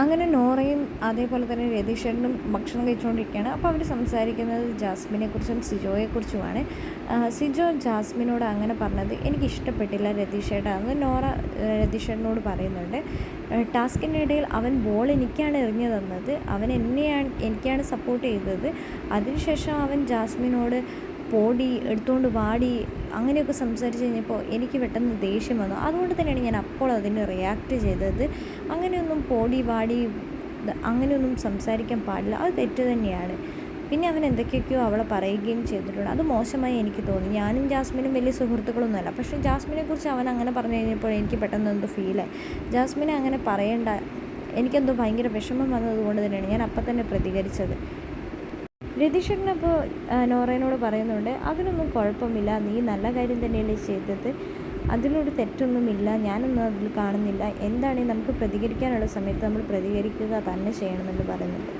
അങ്ങനെ നോറയും അതേപോലെ തന്നെ രതീഷേട്ടനും ഭക്ഷണം കഴിച്ചുകൊണ്ടിരിക്കുകയാണ്. അപ്പോൾ അവർ സംസാരിക്കുന്നത് ജാസ്മിനെക്കുറിച്ചും സിജോയെക്കുറിച്ചുമാണ്. സിജോ ജാസ്മിനോട് അങ്ങനെ പറഞ്ഞത് എനിക്ക് ഇഷ്ടപ്പെട്ടില്ല രതീഷേട്ടാ എന്ന് നോറ രതീഷേട്ടനോട് പറയുന്നുണ്ട്. ടാസ്കിനിടയിൽ അവൻ ബോൾ എനിക്കാണ് എറിഞ്ഞു തന്നത് അവൻ എന്നെയാണ് എനിക്കാണ് സപ്പോർട്ട് ചെയ്തത്. അതിനുശേഷം അവൻ ജാസ്മിനോട് പോടി എടുത്തുകൊണ്ട് വാടി അങ്ങനെയൊക്കെ സംസാരിച്ച് കഴിഞ്ഞപ്പോൾ എനിക്ക് പെട്ടെന്ന് ദേഷ്യം വന്നു. അതുകൊണ്ട് തന്നെയാണ് ഞാൻ അപ്പോൾ അതിന് റിയാക്ട് ചെയ്തത്. അങ്ങനെയൊന്നും പോടി വാടി അങ്ങനെയൊന്നും സംസാരിക്കാൻ പാടില്ല. അത് തെറ്റ് തന്നെയാണ്. പിന്നെ അവൻ എന്തൊക്കെയൊക്കെയോ അവളെ പറയുകയും ചെയ്തിട്ടുണ്ട്. അത് മോശമായി എനിക്ക് തോന്നി. ഞാനും ജാസ്മിനും വലിയ സുഹൃത്തുക്കളൊന്നുമല്ല. പക്ഷേ ജാസ്മിനെ കുറിച്ച് അവൻ അങ്ങനെ പറഞ്ഞു കഴിഞ്ഞപ്പോൾ എനിക്ക് പെട്ടെന്ന് എന്തോ ഫീലായി ജാസ്മിനെ അങ്ങനെ പറയേണ്ട. എനിക്കെന്തോ ഭയങ്കര വിഷമം വന്നതുകൊണ്ട് തന്നെയാണ് ഞാൻ അപ്പം തന്നെ പ്രതികരിച്ചത്. രതീഷേട്ടനപ്പോൾ നോറേനോട് പറയുന്നുണ്ട് അതിനൊന്നും കുഴപ്പമില്ല നീ നല്ല കാര്യം തന്നെയല്ലേ ചെയ്തത്. അതിനൊരു തെറ്റൊന്നുമില്ല ഞാനൊന്നും അതിൽ കാണുന്നില്ല. എന്താണെങ്കിൽ നമുക്ക് പ്രതികരിക്കാനുള്ള സമയത്ത് നമ്മൾ പ്രതികരിക്കുക തന്നെ ചെയ്യണമെന്ന് പറയുന്നുണ്ട്.